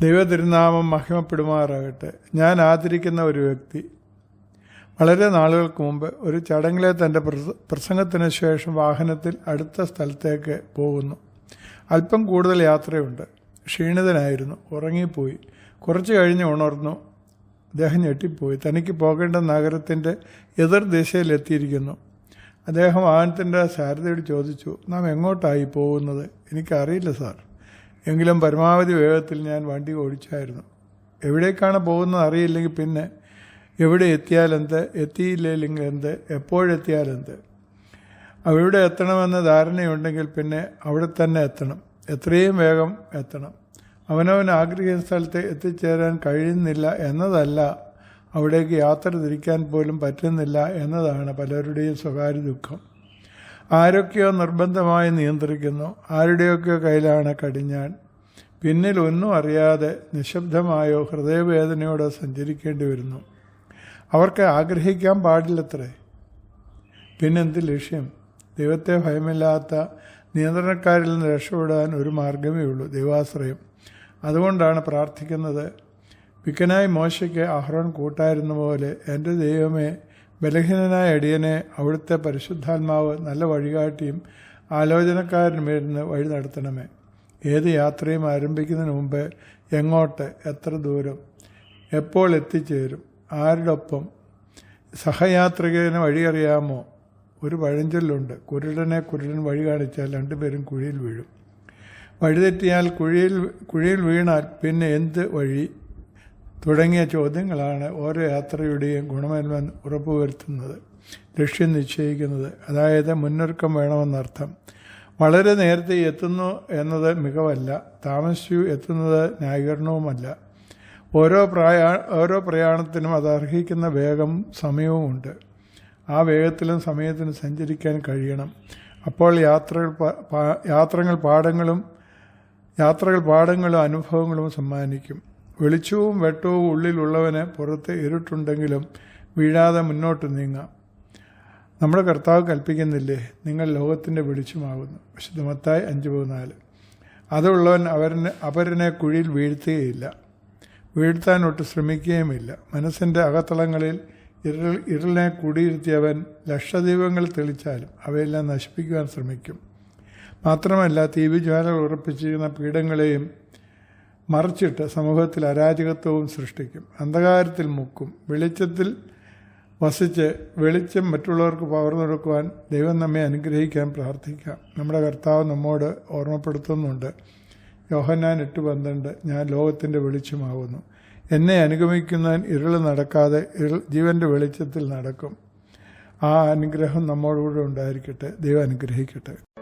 ദൈവതിരുനാമം മഹിമപ്പെടുമാറാകട്ടെ. ഞാൻ ആദരിക്കുന്ന ഒരു വ്യക്തി. വളരെ നാളുകൾക്ക് മുമ്പ് ഒരു ചടങ്ങിലെ തന്റെ പ്രസ- പ്രസംഗത്തിന് ശേഷം വാഹനത്തിൽ അടുത്ത സ്ഥലത്തേക്ക് പോകുന്നു. അല്പം കൂടുതൽ യാത്രയുണ്ട്. ക്ഷീണിതനായിരുന്നു. ഉറങ്ങിപ്പോയി. കുറച്ച് കഴിഞ്ഞ് ഉണർന്നു. അദ്ദേഹം ഞെട്ടിപ്പോയി. തനിക്ക് പോകേണ്ട നഗരത്തിന്റെ എതിർ ദിശയിലെത്തിയിരിക്കുന്നു അദ്ദേഹം വാഹനത്തിന്റെ സാരഥിയോട് ചോദിച്ചു നാം എങ്ങോട്ടായി പോകുന്നത്? എനിക്കറിയില്ല സാർ. എങ്കിലും പരമാവധി വേഗത്തിൽ ഞാൻ വണ്ടി ഓടിച്ചായിരുന്നു. എവിടേക്കാണ് പോകുന്നത് അറിയില്ലെങ്കിൽ പിന്നെ എവിടെ എത്തിയാലെന്ത് എത്തിയില്ലെങ്കിൽ എന്ത് എപ്പോഴെത്തിയാലെന്ത് അവിടെ എത്തണമെന്ന ധാരണയുണ്ടെങ്കിൽ പിന്നെ അവിടെ തന്നെ എത്തണം. എത്രയും വേഗം എത്തണം. അവനവൻ ആഗ്രഹിക്കുന്ന സ്ഥലത്ത് എത്തിച്ചേരാൻ കഴിയുന്നില്ല എന്നതല്ല. അവിടേക്ക് യാത്ര തിരിക്കാൻ പോലും പറ്റുന്നില്ല എന്നതാണ് പലരുടെയും സ്വകാര്യ ദുഃഖം. ആരൊക്കെയോ നിർബന്ധമായി നിയന്ത്രിക്കുന്നു. ആരുടെയൊക്കെ കയ്യിലാണ് കടിഞ്ഞാൻ? പിന്നിൽ ഒന്നും അറിയാതെ നിശബ്ദമായോ ഹൃദയവേദനയോടോ സഞ്ചരിക്കേണ്ടി വരുന്നു. അവർക്ക് ആഗ്രഹിക്കാൻ പാടില്ലത്രേ. പിന്നെന്ത് ലക്ഷ്യം? ദൈവത്തെ ഭയമില്ലാത്ത നിയന്ത്രണക്കാരിൽ നിന്ന് രക്ഷപ്പെടാൻ ഒരു മാർഗമേ ഉള്ളൂ ദൈവാശ്രയം. അതുകൊണ്ടാണ് പ്രാർത്ഥിക്കുന്നത് പിക്കനായി മോശയ്ക്ക് അഹ്റോൻ കൂട്ടായിരുന്ന പോലെ എന്റെ ദൈവമേ ബലഹീനനായ അടിയനെ അവിടുത്തെ പരിശുദ്ധാത്മാവ് നല്ല വഴികാട്ടിയും ആലോചനക്കാരനുമിരുന്ന് വഴി നടത്തണമേ. ഏത് യാത്രയും ആരംഭിക്കുന്നതിന് മുമ്പ് എങ്ങോട്ട് എത്ര ദൂരം എപ്പോൾ എത്തിച്ചേരും ആരുടെ ഒപ്പം സഹയാത്രികന് വഴിയറിയാമോ ഒരു പഴഞ്ചൊല്ലുണ്ട് കുരുടനെ കുരുടൻ വഴി കാണിച്ചാൽ രണ്ടുപേരും കുഴിയിൽ വീഴും. വഴിതെറ്റിയാൽ കുഴിയിൽ കുഴിയിൽ വീണാൽ പിന്നെ എന്ത് വഴി? തുടങ്ങിയ ചോദ്യങ്ങളാണ് ഓരോ യാത്രയുടെയും ഗുണമേന്മ ഉറപ്പുവരുത്തുന്നത് ലക്ഷ്യം നിശ്ചയിക്കുന്നത്. അതായത് മുന്നൊരുക്കം വേണമെന്നർത്ഥം. വളരെ നേരത്തെ എത്തുന്നു എന്നത് മികവല്ല. താമസിച്ചു എത്തുന്നത് ന്യായീകരണവുമല്ല. ഓരോ പ്രയാ ഓരോ പ്രയാണത്തിനും അത് അർഹിക്കുന്ന വേഗം സമയവുമുണ്ട് ആ വേഗത്തിലും സമയത്തിനും സഞ്ചരിക്കാൻ കഴിയണം. അപ്പോൾ യാത്രകൾ യാത്രകൾ പാഠങ്ങളും യാത്രകൾ പാഠങ്ങളും അനുഭവങ്ങളും സമ്മാനിക്കും. വെളിച്ചവും വെട്ടവും ഉള്ളിലുള്ളവന് പുറത്ത് ഇരുട്ടുണ്ടെങ്കിലും വീഴാതെ മുന്നോട്ട് നീങ്ങാം. നമ്മുടെ കർത്താവ് കൽപ്പിക്കുന്നില്ലേ? നിങ്ങൾ ലോകത്തിന്റെ വെളിച്ചമാകുന്നു. വിശുദ്ധമത്തായി അഞ്ച് പതിനാല്. അതുള്ളവൻ അവരനെ അപരനെ കുഴിയിൽ വീഴ്ത്തുകയില്ല. വീഴ്ത്താൻ ഒട്ട് ശ്രമിക്കുകയുമില്ല. മനസ്സിന്റെ അകത്തളങ്ങളിൽ ഇരുൾ ഇരുളിനെ കുടിയിരുത്തിയവൻ ലക്ഷദീപങ്ങൾ തെളിച്ചാലും അവയെല്ലാം നശിപ്പിക്കുവാൻ ശ്രമിക്കും. മാത്രമല്ല തീവിജ്വാലകൾ ഉറപ്പിച്ചിരിക്കുന്ന പീഠങ്ങളെയും മറിച്ചിട്ട് സമൂഹത്തിൽ അരാജകത്വവും സൃഷ്ടിക്കും. അന്ധകാരത്തിൽ മുക്കും. വെളിച്ചത്തിൽ വസിച്ച് വെളിച്ചം മറ്റുള്ളവർക്ക് പകർന്നു കൊടുക്കുവാൻ ദൈവം നമ്മെ അനുഗ്രഹിക്കാൻ പ്രാർത്ഥിക്കാം. നമ്മുടെ കർത്താവ് നമ്മോട് ഓർമ്മപ്പെടുത്തുന്നുണ്ട്. യോഹന്നാൻ എട്ട് പന്ത്രണ്ട് ഞാൻ ലോകത്തിന്റെ വെളിച്ചമാകുന്നു. എന്നെ അനുഗമിക്കുന്നവൻ ഇരുൾ നടക്കാതെ ഇരുൾ ജീവന്റെ വെളിച്ചത്തിൽ നടക്കും. ആ അനുഗ്രഹം നമ്മോടുകൂടെ ഉണ്ടായിരിക്കട്ടെ. ദൈവം അനുഗ്രഹിക്കട്ടെ.